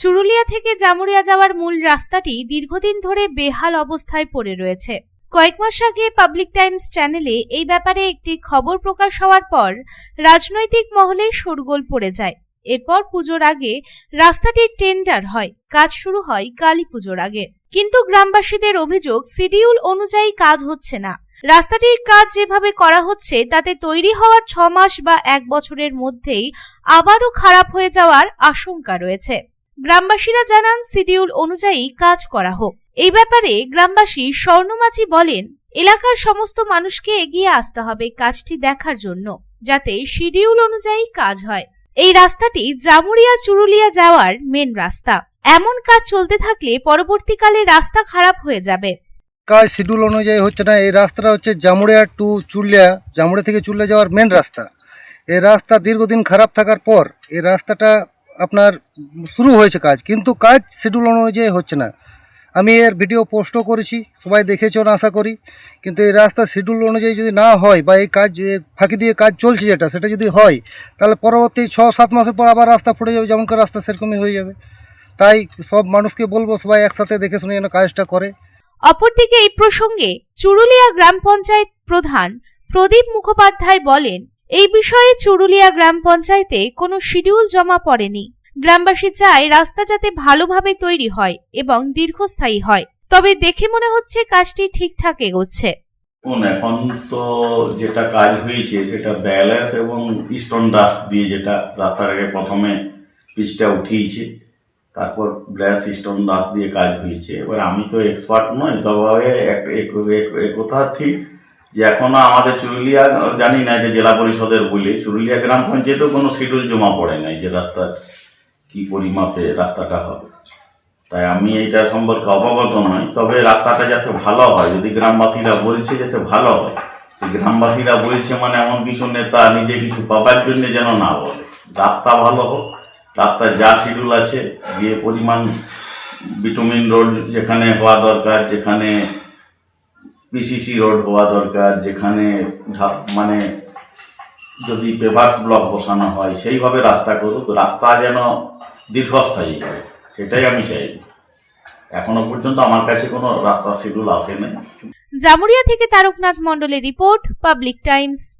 চুরুলিয়া থেকে জামুরিয়া যাওয়ার মূল রাস্তাটি দীর্ঘদিন ধরে বেহাল অবস্থায় পড়ে রয়েছে। কয়েক মাস আগে পাবলিক টাইমস চ্যানেলে এই ব্যাপারে একটি খবর প্রকাশ হওয়ার পর রাজনৈতিক মহলে শোরগোল পড়ে যায়। এরপর পুজোর আগে রাস্তাটির টেন্ডার হয়, কাজ শুরু হয় কালী পুজোর আগে। কিন্তু গ্রামবাসীদের অভিযোগ, শিডিউল অনুযায়ী কাজ হচ্ছে না। রাস্তাটির কাজ যেভাবে করা হচ্ছে, তাতে তৈরি হওয়ার ছ মাস বা এক বছরের মধ্যেই আবারও খারাপ হয়ে যাওয়ার আশঙ্কা রয়েছে। গ্রামবাসীরা জানান, শিডিউল অনুযায়ী কাজ করা হোক। এই ব্যাপারে গ্রামবাসী স্বর্ণমাঝি বলেন, এলাকার সমস্ত মানুষকে এগিয়ে আসতে হবে কাজটি দেখার জন্য, যাতে শিডিউল অনুযায়ী কাজ হয়। এই রাস্তাটি জামুরিয়া চুরুলিয়া যাওয়ার মেন রাস্তা। এমন কাজ চলতে থাকলে পরবর্তীকালে রাস্তা খারাপ হয়ে যাবে। কাজ শিডিউল অনুযায়ী হচ্ছে না, এই রাস্তাটা হচ্ছে জামুড়িয়া টু চুলিয়া জামুড়িয়া থেকে চুলিয়া যাওয়ার মেন রাস্তা। এই রাস্তা দীর্ঘদিন খারাপ থাকার পর, এই রাস্তাটা আপনার শুরু হয়েছে কাজ, কিন্তু কাজ শিডিউল অনুযায়ী হচ্ছে না। আমি এর ভিডিও পোস্টও করেছি, সবাই দেখেছেন আশা করি, কিন্তু এই রাস্তা শিডিউল অনুযায়ী যদি না হয় বা এই কাজ ফাঁকি দিয়ে কাজ চলছে যেটা, সেটা যদি হয়, তাহলে পরবর্তী ছ সাত মাসের পর আবার রাস্তা ফুটে যাবে যেমনকার রাস্তা সেরকমই হয়ে যাবে। তাই সব মানুষকে বলব, সবাই একসাথে দেখে শুনে যেন কাজটা করে। অপরদিকে এই প্রসঙ্গে চুরুলিয়া গ্রাম পঞ্চায়েত প্রধান প্রদীপ মুখোপাধ্যায় বলেন এই বিষয়ে চুরুলিয়া গ্রাম পঞ্চায়েতে কোনো শিডিউল জমা পড়েনি। গ্রামবাসী চায় রাস্তা যাতে ভালোভাবে তৈরি হয় এবং দীর্ঘস্থায়ী হয়। তবে দেখে মনে হচ্ছে কাজটি ঠিকঠাক এগোচ্ছে। এখন তো যেটা কাজ হয়েছে, সেটা ব্যালেন্স এবং স্টোন ডাস্ট দিয়ে যেটা রাস্তাটাকে প্রথমে পিচটা উঠিয়েছে, তারপর ব্যাস স্টোন ডাস্ট দিয়ে কাজ হয়েছে। এবার আমি তো এক্সপার্ট নই, তবে এক কথা ঠিক যে এখনও আমাদের চুরুলিয়া, জানি না এটা জেলা পরিষদের বলে, চুরুলিয়া গ্রাম পঞ্চায়েতেও কোনো শিডিউল জমা পড়ে নাই যে রাস্তা কি পরিমাপে রাস্তাটা হবে। তাই আমি এইটা সম্পর্কে অবগত নই, তবে রাস্তাটা যাতে ভালো হয়, যদি গ্রামবাসীরা বলছে যাতে ভালো হয় গ্রামবাসীরা বলছে মানে এমন কিছু নেতা নিজে কিছু পাবার জন্য যেন না বলে। রাস্তা ভালো হোক, রাস্তায় যা শিডিউল আছে, যে পরিমাণ বিটুমিন রোড যেখানে হওয়া দরকার, যেখানে পিসিসি রোড হওয়া দরকার, যেখানে মানে যদি পেভার্স ব্লক বসানো হয়, সেইভাবে রাস্তা করুক রাস্তা যেন দীর্ঘস্থায়ী হয়, সেটাই আমি চাই। এখনও পর্যন্ত আমার কাছে কোনো রাস্তা শিডিউল আসেনি। জামুরিয়া থেকে তারকনাথ মন্ডলের রিপোর্ট, পাবলিক টাইমস।